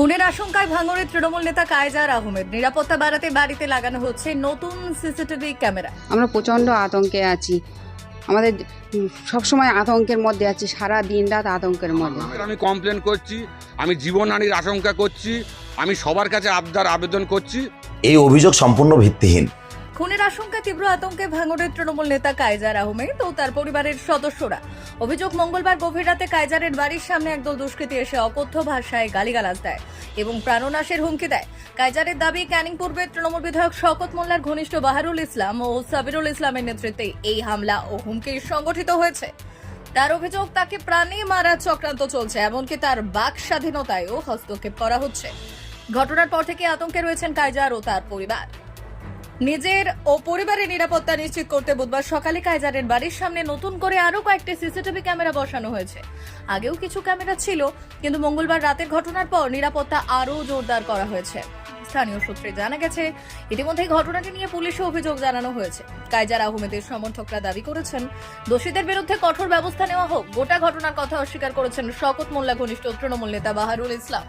খুনের আশঙ্কায় ভাঙড়ে তৃণমূল নেতা কায়জার আহমেদ নিরাপত্তা বাড়াতে বাড়িতে লাগানো হচ্ছে নতুন সিসিটিভি ক্যামেরা। আমরা প্রচণ্ড আতঙ্কে আছি। আমাদের সবসময় আতঙ্কের মধ্যে আছি সারা দিন রাত আতঙ্কের মধ্যে। আমি কমপ্লেন করছি আমি জীবনহানির আশঙ্কা করছি আমি সবার কাছে আবদার আবেদন করছি। এই অভিযোগ সম্পূর্ণ ভিত্তিহীন। খুনের আশঙ্কা, তীব্র আতঙ্কে ভাঙড়ের তৃণমূল নেতা কায়জার আহমেদ ও তার পরিবারের সদস্যরা। অভিযোগ, মঙ্গলবার গভীর রাতে কায়জারের বাড়ির সামনে একদল দুষ্কৃতী এসে অকথ্য ভাষায় গালিগালাজ দেয় এবং প্রাণনাশের হুমকি দেয়। কায়জারের দাবি, ক্যানিং পূর্বে তৃণমূল বিধায়ক শকত মোল্লার ঘনিষ্ঠ বাহারুল ইসলাম ও সাবিরুল ইসলামের নেতৃত্বে এই হামলা ও হুমকি সংগঠিত হয়েছে। তার অভিযোগ, তাকে প্রাণে মারা চক্রান্ত চলছে, এমনকি তার বাক স্বাধীনতায়ও হস্তক্ষেপ করা হচ্ছে। ঘটনার পর থেকে আতঙ্কে রয়েছেন কায়জার ও তার পরিবার। নিজের ও পরিবারের নিরাপত্তা নিশ্চিত করতে বুধবার সকালে কায়জারের বাড়ির সামনে নতুন করে আরও কয়েকটি সিসিটিভি ক্যামেরা বসানো হয়েছে। আগেও কিছু ক্যামেরা ছিল, কিন্তু মঙ্গলবার রাতের ঘটনার পর নিরাপত্তা আরও জোরদার করা হয়েছে। স্থানীয় সূত্রে জানা গেছে ইতিমধ্যে ঘটনাটি নিয়ে পুলিশে অভিযোগ জানানো হয়েছে। কাইজার আহমেদের সমর্থকরা দাবি করেছেন, দোষীদের বিরুদ্ধে কঠোর ব্যবস্থা নেওয়া হোক, গোটা ঘটনার কথা অস্বীকার করেছেন শকত মোল্লা ঘনিষ্ঠ তৃণমূল নেতা Baharul Islam.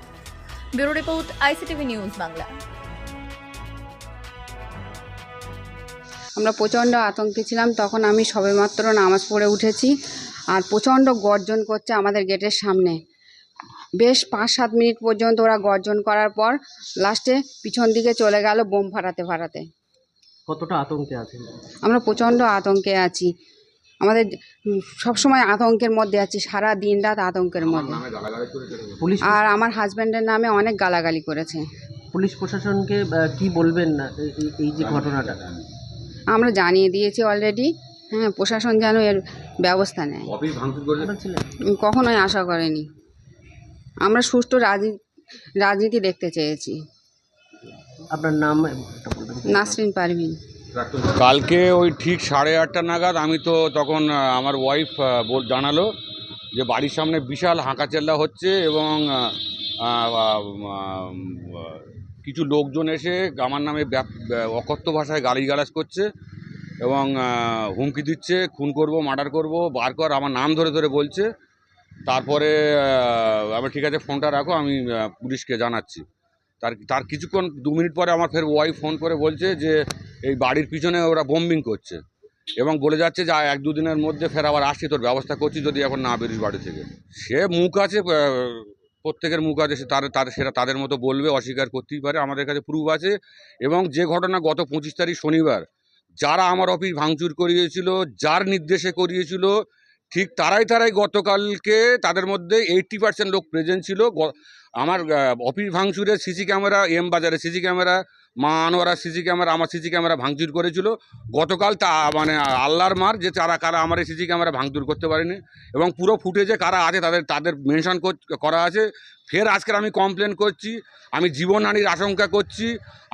Bureau report ICTV news Bangla. আমরা প্রচণ্ড আতঙ্কে ছিলাম তখন আমি সবেমাত্র নামাজ পড়ে উঠেছি আর প্রচণ্ড গর্জন করছে আমাদের গেটের সামনে। বেশ পাঁচ সাত মিনিট পর্যন্ত ওরা গর্জন করার পর লাস্টে পিছন দিকে চলে গেল বোম ফাটাতে ফাটাতে। কতটা আতঙ্কে আছেন? আমরা প্রচণ্ড আতঙ্কে আছি। আমাদের সবসময় আতঙ্কের মধ্যে আছি সারা দিন রাত আতঙ্কের মধ্যে। আর আমার হাজব্যান্ডের নামে অনেক গালাগালি করেছে। পুলিশ প্রশাসনকে কি বলবেন না এই যে ঘটনাটা? আমরা জানিয়ে দিয়েছি অলরেডি হ্যাঁ প্রশাসন যেন এর ব্যবস্থা নেয়। কখনোই আশা করেনি। আমরা সুষ্ঠু রাজনীতি রাজনীতি দেখতে চেয়েছি। আপনার নাম নাসরিন পারভিন। কালকে ওই ঠিক সাড়ে আটটা নাগাদ আমি তো তখন আমার ওয়াইফ বল জানালো যে বাড়ির সামনে বিশাল হাঁকাচেল্লা হচ্ছে এবং কিছু লোকজন এসে আমার নামে অকথ্য ভাষায় গালিগালাজ করছে এবং হুমকি দিচ্ছে, খুন করব, মার্ডার করব, বার কর, আমার নাম ধরে ধরে বলছে। তারপরে আমি ঠিক আছে, ফোনটা রাখো, আমি পুলিশকে জানাচ্ছি। তার তার কিছুক্ষণ, দু মিনিট পরে আমার ফের ওয়াইফ ফোন করে বলছে যে, এই বাড়ির পিছনে ওরা বোম্বিং করছে। এবং বলে যাচ্ছে যে এক দুদিনের মধ্যে ফের আবার আসছি, তোর ব্যবস্থা করছি, যদি এখন না বেরিস বাড়ি থেকে। সে মুখ আছে প্রত্যেকের মুখ আছে তার তার, সেটা তাদের মতো বলবে, অস্বীকার করতেই পারে, আমাদের কাছে প্রুফ আছে। এবং যে ঘটনা গত পঁচিশ তারিখ শনিবার, যারা আমার অফিস ভাঙচুর করিয়েছিল, যার নির্দেশে করিয়েছিল, ঠিক তারাই তারাই গতকালকে তাদের মধ্যে এইট্টি পার্সেন্ট লোক প্রেজেন্ট ছিল। আমার অফিস ভাঙচুরের সিসি ক্যামেরা এম বাজারে সিসি ক্যামেরা মা আনোয়ারা সিসি ক্যামেরা, আমার সিসি ক্যামেরা ভাঙচুর করেছিল। গতকাল তা মানে আল্লাহর মার যে তারা, কারা আমার এই সিসি ক্যামেরা ভাঙচুর করতে পারেনি এবং পুরো ফুটেজে কারা আছে তাদের তাদের মেনশন করা আছে। ফের আজকের আমি কমপ্লেন করছি, আমি জীবনহানির আশঙ্কা করছি,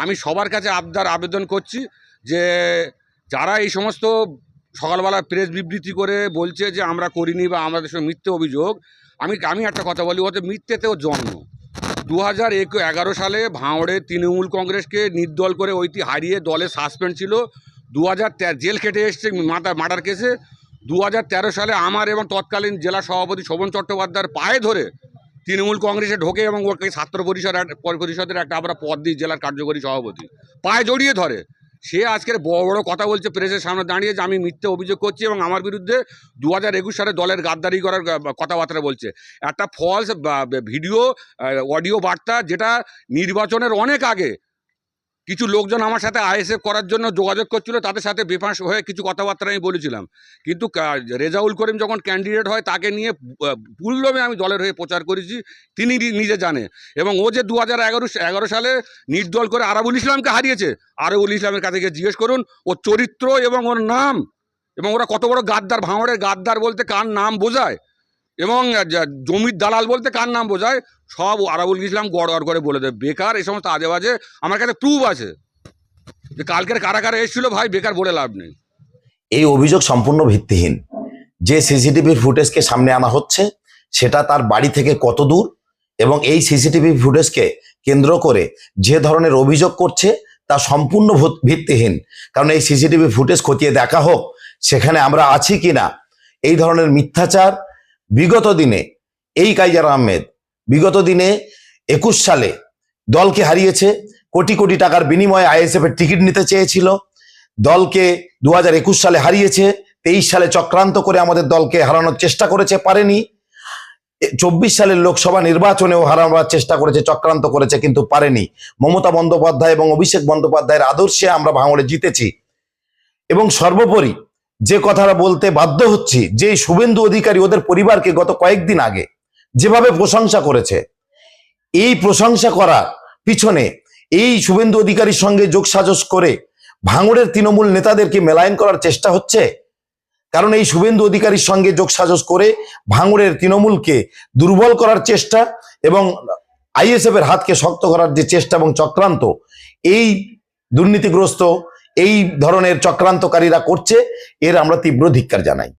আমি সবার কাছে আবদার, আবেদন করছি যে যারা এই সমস্ত সকালবেলা প্রেস বিবৃতি করে বলছে যে আমরা করিনি বা আমাদের সঙ্গে মিথ্যে অভিযোগ, আমি আমি একটা কথা বলি, ওতে মিথ্যেতেও জন্ম। দু হাজার এগারো সালে ভাঁড়ে তৃণমূল কংগ্রেসকে নির্দল করে ওইটি হারিয়ে দলে সাসপেন্ড ছিল। দু হাজার জেল খেটে এসছে মাথা মার্ডার কেসে। দু হাজার তেরো সালে আমার এবং তৎকালীন জেলা সভাপতি শোভন চট্টোপাধ্যায়ের পায়ে ধরে তৃণমূল কংগ্রেসে ঢোকে এবং ওকে ছাত্র পরিষদ পরিষদের একটা আমরা পদ দিই, জেলার কার্যকরী সভাপতি। পায়ে জড়িয়ে ধরে। সে আজকের বড় বড় কথা বলছে প্রেসের সামনে দাঁড়িয়ে যে আমি মিথ্যে অভিযোগ করছি এবং আমার বিরুদ্ধে দু হাজার একুশ সালে দলের গাদ্দারি করার কথাবার্তা বলছে। একটা ফলস ভিডিও অডিও বার্তা যেটা নির্বাচনের অনেক আগে কিছু লোকজন আমার সাথে আইএসএফ করার জন্য যোগাযোগ করছিল তাদের সাথে বেফাঁস হয়ে কিছু কথাবার্তা আমি বলেছিলাম। কিন্তু রেজাউল করিম যখন ক্যান্ডিডেট হয় তাকে নিয়ে আহ, আমি দলের হয়ে প্রচার করেছি তিনি নিজে জানে। এবং ও যে দু হাজার সালে নির্দল করে আরবুল ইসলামকে হারিয়েছে আরবুল ইসলামের কাছে গিয়ে জিজ্ঞেস করুন ওর চরিত্র এবং ওর নাম এবং ওরা কত বড় গাদ্দার ভাঙড়ের গাদ্দার বলতে কার নাম বোঝায়? এবং জমির দালাল বলতে কার নাম বোঝায়? সব আরাবুল ইসলাম গড় করে বলে দেয়। বেকার এই সমস্ত আজে বাজে আমার কাছে প্রুফ আছে। যে কালকের কারা কারা এসেছিল, ভাই, বেকার বলে লাভ নেই। এই অভিযোগ সম্পূর্ণ ভিত্তিহীন। যে সিসিটিভির ফুটেজকে সামনে আনা হচ্ছে, সেটা তার বাড়ি থেকে কত দূর? এবং এই সিসিটিভি ফুটেজকে কেন্দ্র করে যে ধরনের অভিযোগ করছে, তা সম্পূর্ণ ভূত- ভিত্তিহীন। কারণ এই সিসিটিভি ফুটেজ খতিয়ে দেখা হোক, সেখানে আমরা আছি কি না এই ধরনের মিথ্যাচার বিগত দিনে এই কাইজার আহমেদ বিগত দিনে একুশ সালে দলকে হারিয়েছে, কোটি কোটি টাকার বিনিময়ে আইএসএফ এর টিকিট নিতে চেয়েছিল। দলকে দু সালে হারিয়েছে, তেইশ সালে চক্রান্ত করে আমাদের দলকে হারানোর চেষ্টা করেছে, পারেনি। চব্বিশ সালের লোকসভা নির্বাচনেও হারানোর চেষ্টা করেছে, চক্রান্ত করেছে, কিন্তু পারেনি। মমতা বন্দ্যোপাধ্যায় এবং অভিষেক বন্দ্যোপাধ্যায়ের আদর্শে আমরা ভাঙড়ে জিতেছি। এবং সর্বোপরি যে কথাটা বলতে বাধ্য হচ্ছি যে শুভেন্দু অধিকারী ওদের পরিবারকে গত কয়েকদিন আগে যেভাবে প্রশংসা করেছে, এই প্রশংসা করার পিছনে এই শুভেন্দু অধিকারীর সঙ্গে যোগসাজস করে ভাঙড়ের তৃণমূল নেতাদেরকে মেলায়ন করার চেষ্টা হচ্ছে? কারণ এই শুভেন্দু অধিকারীর সঙ্গে যোগসাজস করে ভাঙড়ের তৃণমূলকে দুর্বল করার চেষ্টা এবং আইএসএফ এর হাতকে শক্ত করার যে চেষ্টা এবং চক্রান্ত, এই দুর্নীতিগ্রস্ত এই ধরনের চক্রান্তকারীরা করছে এর আমরা তীব্র ধিক্কার জানাই।